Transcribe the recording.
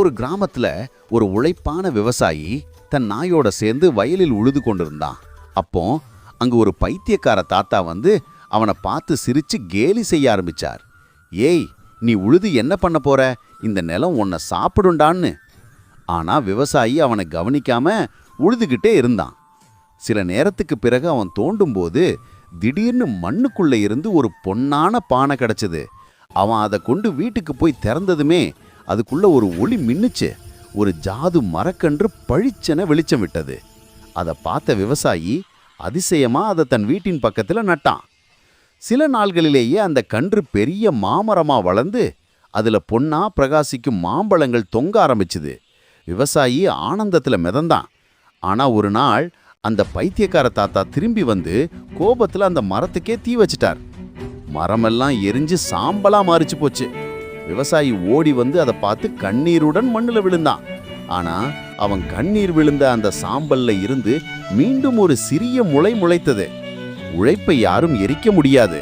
ஒரு கிராமத்துல ஒரு உழைப்பான விவசாயி தன் நாயோட சேர்ந்து வயலில் உழுது கொண்டிருந்தான். அப்போ அங்க ஒரு பைத்தியக்கார தாத்தா வந்து அவனை பார்த்து சிரிச்சு கேலி செய்ய ஆரம்பிச்சார். ஏய் நீ உழுது என்ன பண்ண போற? இந்த நிலம் உன்னை சாப்பிடுண்டான்னு. ஆனா விவசாயி அவனை கவனிக்காம உழுதுகிட்டே இருந்தான். சில நேரத்துக்கு பிறகு அவன் தோண்டும்போது திடீர்னு மண்ணுக்குள்ளே இருந்து ஒரு பொன்னான பானை கிடைச்சது. அவன் அதை கொண்டு வீட்டுக்கு போய் திறந்ததுமே அதுக்குள்ள ஒரு ஒளி மின்னுச்சு. ஒரு ஜாது மரக்கன்று பழிச்சென வெளிச்சம் விட்டது. அதை பார்த்த விவசாயி அதிசயமா அதை தன் வீட்டின் பக்கத்துல நட்டான். சில நாள்களிலேயே அந்த கன்று பெரிய மாமரமா வளர்ந்து அதுல பொன்னா பிரகாசிக்கும் மாம்பழங்கள் தொங்க ஆரம்பிச்சுது. விவசாயி ஆனந்தத்துல மிதந்தான். ஆனா ஒரு நாள் அந்த பைத்தியக்கார தாத்தா திரும்பி வந்து கோபத்துல அந்த மரத்துக்கே தீ வச்சிட்டார். மரமெல்லாம் எரிஞ்சு சாம்பலா மாறிச்சு போச்சு. விவசாயி ஓடி வந்து அதை பார்த்து கண்ணீருடன் மண்ணுல விழுந்தான். ஆனா அவன் கண்ணீர் விழுந்த அந்த சாம்பல்ல இருந்து மீண்டும் ஒரு சிறிய முளை முளைத்தது. உழைப்பை யாரும் எரிக்க முடியாது.